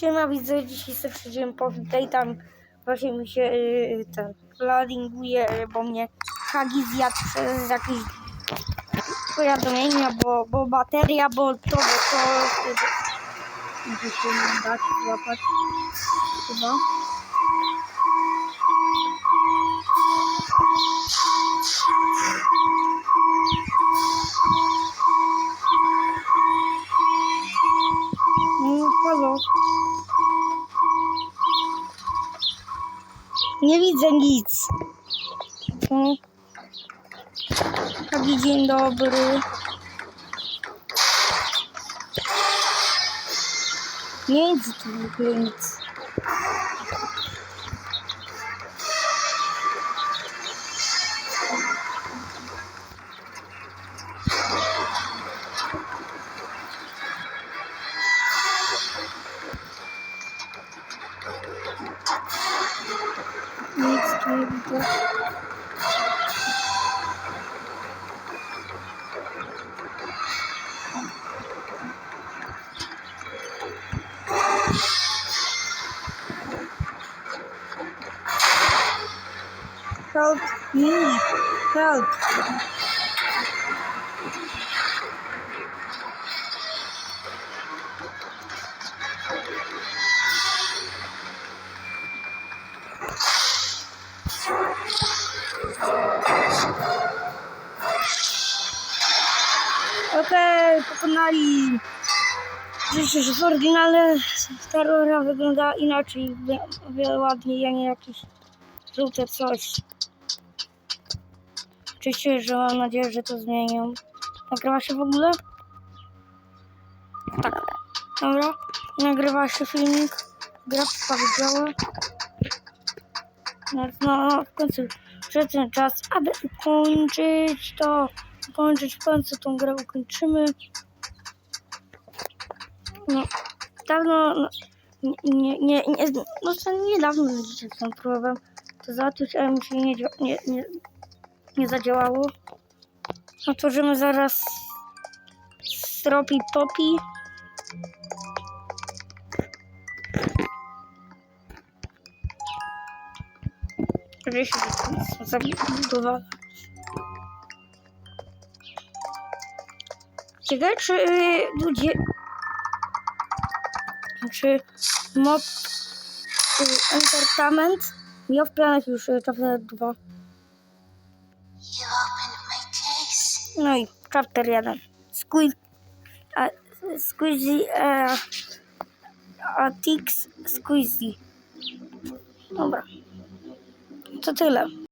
Siema widzę, dzisiaj sobie przyjdziemy po i tam właśnie mi się yy, ten loadinguje, bo mnie Hagi zjadł przez jakieś powiadomienia, bo, bo bateria, bo to, bo to wtedy muszę się dać złapać chyba. No, halo. Nie widzę nic. Taki dzień dobry. Nie widzę tu nic. Nic tu nie widzę. Help me. Help. Okej, pokonali. Rzeczy, że w oryginale Terrora wygląda inaczej, o wiele ładniej, a nie jakieś żółte coś. Oczywiście, że mam nadzieję, że to zmienią. Nagrywa się w ogóle? Tak. Dobra. Nagrywa się filmik. Gra powiedziała. No, no, w końcu przyszedł czas, aby ukończyć to. Ukończyć w końcu tą grę ukończymy. No, dawno, no, nie, nie, nie, no to niedawno widzicie tą próbę. To załatwić, ale mi się nie, nie, nie, nie zadziałało. Otworzymy zaraz Stropi Popi. Gdzie się zabudowa? Ciekawe, czy y, ludzie... Czy mod y, Entertainment miał w planach już y, chapter 2. You opened my case. No i chapter 1. Squeeze... A, squeezy... E, a Tix Squeezy. Dobra. To tyle.